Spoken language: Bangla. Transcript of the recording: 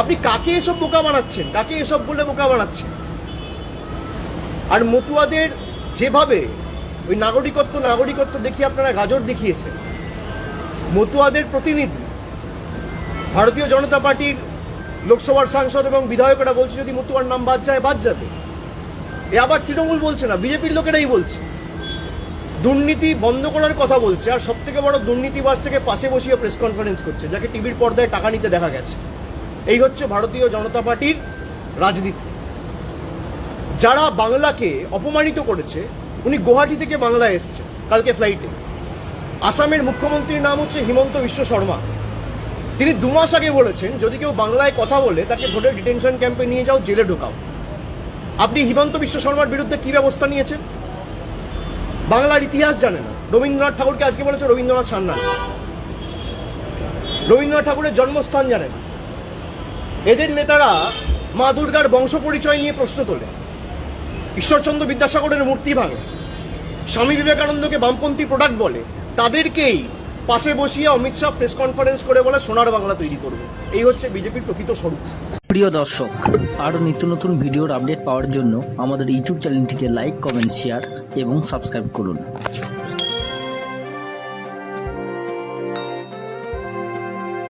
আপনি কাকে এসব বোকা বানাচ্ছেন? কাকে এসব বলে বোকা বানাচ্ছেন? আর মতুয়াদের যেভাবে ওই নাগরিকত্ব নাগরিকত্ব দেখিয়ে আপনারা গাজর দেখিয়েছেন, মতুয়াদের প্রতিনিধি ভারতীয় জনতা পার্টির লোকসভার সাংসদ এবং বিধায়করা বলছে, যদি মতুয়ার নাম বাদ যায়, বাদ যাবে। এ আবার তৃণমূল বলছে না, বিজেপির লোকেরাই বলছে। দুর্নীতি বন্ধ করার কথা বলছে, আর সব থেকে বড় দুর্নীতিবাজ থেকে পাশে বসিয়ে প্রেস কনফারেন্স করছে, যাকে টিভির পর্দায় টাকা নিতে দেখা গেছে। এই হচ্ছে ভারতীয় জনতা পার্টির রাজনীতি। যারা বাংলাকে অপমানিত করেছে, উনি গুয়াহাটি থেকে বাংলায় এসছে, কালকে ফ্লাইটে। আসামের মুখ্যমন্ত্রীর নাম হচ্ছে হিমন্ত বিশ্ব শর্মা। তিনি দু মাস আগে বলেছেন, যদি কেউ বাংলায় কথা বলে, তাকে ভোটের ডিটেনশন ক্যাম্পে নিয়ে যাও, জেলে ঢোকাও। আপনি হিমন্ত বিশ্ব শর্মার বিরুদ্ধে কি ব্যবস্থা নিয়েছেন? বাংলার ইতিহাস জানে না। রবীন্দ্রনাথ ঠাকুরকে আজকে বলেছে রবীন্দ্রনাথ সান্যাল। রবীন্দ্রনাথ ঠাকুরের জন্মস্থান জানে না। এদের নেতারা মা দুর্গার বংশ পরিচয় নিয়ে প্রশ্ন তোলে। ঈশ্বরচন্দ্র বিদ্যাসাগরের মূর্তি ভাঙে। স্বামী বিবেকানন্দকে বামপন্থী প্রোডাক্ট বলে। তাদেরকেই পাশে বসিয়ে অমিত শাহ প্রেস কনফারেন্স করে বলে সোনার বাংলা তৈরি করবে। এই হচ্ছে বিজেপির প্রকৃত স্বরূপ। প্রিয় দর্শক, আরও নিত্য নতুন ভিডিওর আপডেট পাওয়ার জন্য আমাদের ইউটিউব চ্যানেলটিকে লাইক কমেন্ট শেয়ার এবং সাবস্ক্রাইব করুন।